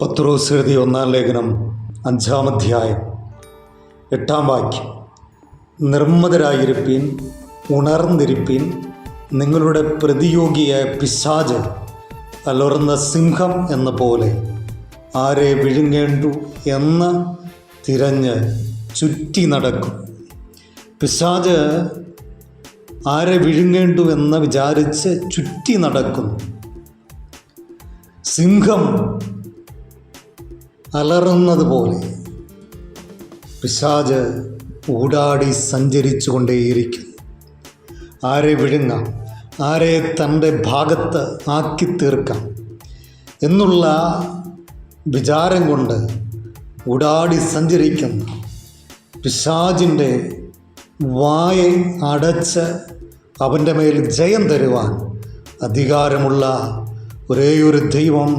പത്രോസ് എഴുതിയ ഒന്നാം ലേഖനം അഞ്ചാം അധ്യായം എട്ടാം വാക്യം. നിർമ്മതരായിരിപ്പീൻ ഉണർന്നിരിപ്പീൻ നിങ്ങളുടെ പ്രതിയോഗിയായ പിശാജ് അലർന്ന സിംഹം എന്ന പോലെ ആരെ വിഴുങ്ങേണ്ടു എന്ന് തിരഞ്ഞ് ചുറ്റി നടക്കും. പിശാജ് ആരെ വിഴുങ്ങേണ്ടു എന്ന് വിചാരിച്ച് ചുറ്റി നടക്കുന്നു സിംഹം അലറുന്നത് പോലെ പിശാജ് ഊടാടി സഞ്ചരിച്ചു കൊണ്ടേയിരിക്കും ആരെ വിഴുങ്ങാം? ആരെ തന്റെ ഭാഗത്ത് ആക്കി തീർക്കാം എന്നുള്ള വിചാരം കൊണ്ട് ഉടാടി സഞ്ചരിക്കുന്ന പിശാജിന്റെ വായ അടച്ച് അവന്റെ മേൽ ജയം തരുവാൻ അധികാരമുള്ള ഒരേയൊരു ദൈവം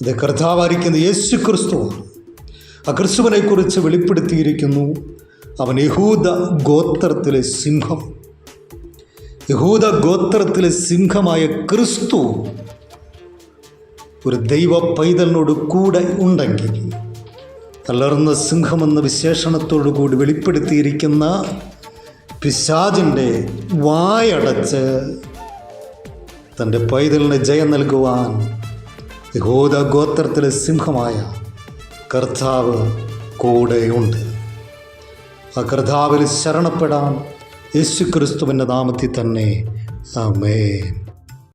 അത് കർത്താവായിരിക്കുന്ന യേശു ക്രിസ്തുവാണ് ആ ക്രിസ്തുവിനെക്കുറിച്ച് വെളിപ്പെടുത്തിയിരിക്കുന്നു. അവൻ യഹൂദ ഗോത്രത്തിലെ സിംഹം. യഹൂദ ഗോത്രത്തിലെ സിംഹമായ ക്രിസ്തു ഒരു ദൈവ പൈതലിനോട് കൂടെ ഉണ്ടെങ്കിൽ തളർന്ന സിംഹമെന്ന വിശേഷണത്തോടു കൂടി വെളിപ്പെടുത്തിയിരിക്കുന്ന പിശാജിന്റെ വായടച്ച് തന്റെ പൈതലിന് ജയം നൽകുവാൻ യഹൂദ ഗോത്രത്തിലെ സിംഹമായ കർത്താവ് കൂടെയുണ്ട്. ആ കർത്താവിൽ ശരണപ്പെടാൻ യേശു ക്രിസ്തുവിന്റെ നാമത്തിൽ തന്നെ. ആമേൻ.